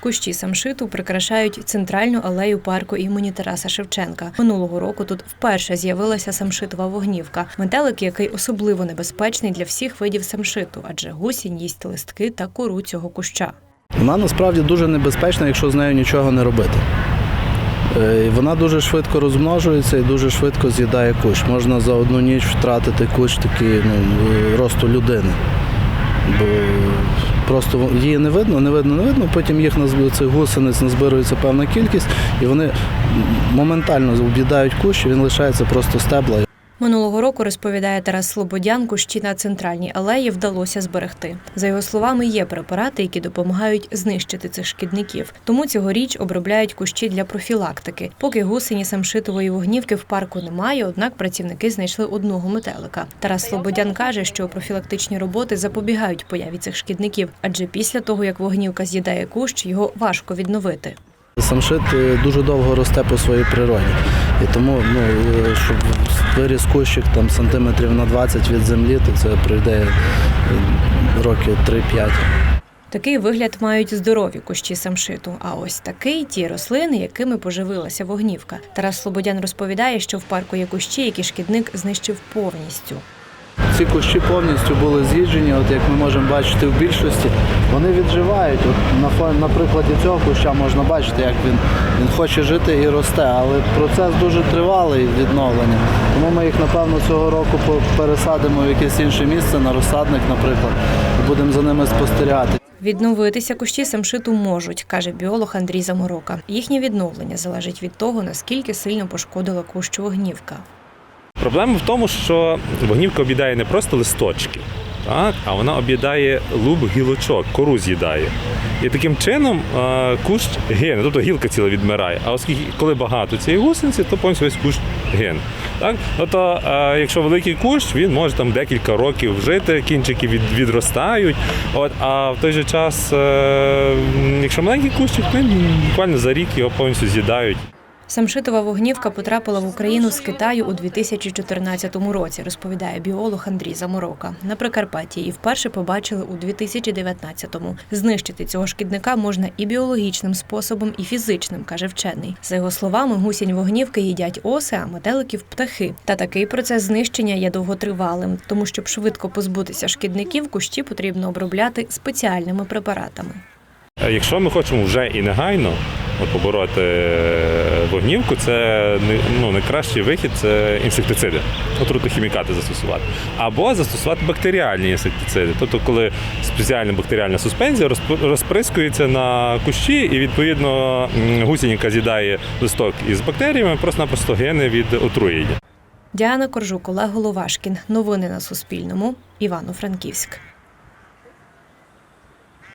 Кущі самшиту прикрашають центральну алею парку імені Тараса Шевченка. Минулого року тут вперше з'явилася самшитова вогнівка. Метелик, який особливо небезпечний для всіх видів самшиту, адже гусінь їсть листки та кору цього куща. Вона насправді дуже небезпечна, якщо з нею нічого не робити. Е, Вона дуже швидко розмножується і дуже швидко з'їдає кущ. Можна за одну ніч втратити кущ такий ну, е, росту людини. Бо просто її не видно, не видно, не видно. Потім їх цих гусениць назбирується певна кількість, і вони моментально об'їдають кущ, він лишається просто стебла. Минулого року розповідає Тарас Слободян, кущі на центральній алеї вдалося зберегти. За його словами, є препарати, які допомагають знищити цих шкідників. Тому цьогоріч обробляють кущі для профілактики. Поки гусені самшитової вогнівки в парку немає, однак працівники знайшли одного метелика. Тарас Слободян каже, що профілактичні роботи запобігають появі цих шкідників, адже після того як вогнівка з'їдає кущ, його важко відновити. Самшит е, дуже довго росте по своїй природі. І тому, ну, е, щоб виріс кущик там, сантиметрів на 20 від землі, то це пройде е, роки 3-5. Такий вигляд мають здорові кущі самшиту. А ось такий ті рослини, якими поживилася вогнівка. Тарас Слободян розповідає, що в парку є кущі, які шкідник знищив повністю. Ці кущі повністю були з'їджені, от як ми можемо бачити в більшості, вони відживають. От на, на прикладі цього куща можна бачити, як він, він хоче жити і росте, але процес дуже тривалий відновлення. Тому ми їх, напевно, цього року пересадимо в якесь інше місце, на розсадник, наприклад, і будемо за ними спостерігати. Відновитися кущі самшиту можуть, каже біолог Андрій Заморока. Їхнє відновлення залежить від того, наскільки сильно пошкодила кущу вогнівка. Проблема в тому, що вогнівка об'їдає не просто листочки, так, а вона об'їдає луб гілочок, кору з'їдає. І таким чином е, кущ гине, тобто гілка ціла відмирає. А оскільки коли багато цієї гусениці, то повністю весь кущ гине. Так? Тобто, якщо великий кущ, він може там декілька років жити, кінчики від, відростають. От, а в той же час, е, якщо маленький кущик, то буквально за рік його повністю з'їдають. Самшитова вогнівка потрапила в Україну з Китаю у 2014 році, розповідає біолог Андрій Заморока. На Прикарпатті її вперше побачили у 2019-му. Знищити цього шкідника можна і біологічним способом, і фізичним, каже вчений. За його словами, гусінь вогнівки їдять оси, а метеликів птахи. Та такий процес знищення є довготривалим, тому щоб швидко позбутися шкідників, кущі потрібно обробляти спеціальними препаратами. Е, Якщо ми хочемо вже і негайно от, побороти е, вогнівку, це ну, найкращий вихід це інсектициди, отрутохімікати застосувати. Або застосувати бактеріальні інсектициди. Тобто, коли спеціальна бактеріальна суспензія розприскується на кущі, і відповідно м, гусінь, яка з'їдає листок із бактеріями, просто-напросто гине від отруєння. Діана Коржук, Олег Головашкін. Новини на Суспільному. Івано-Франківськ.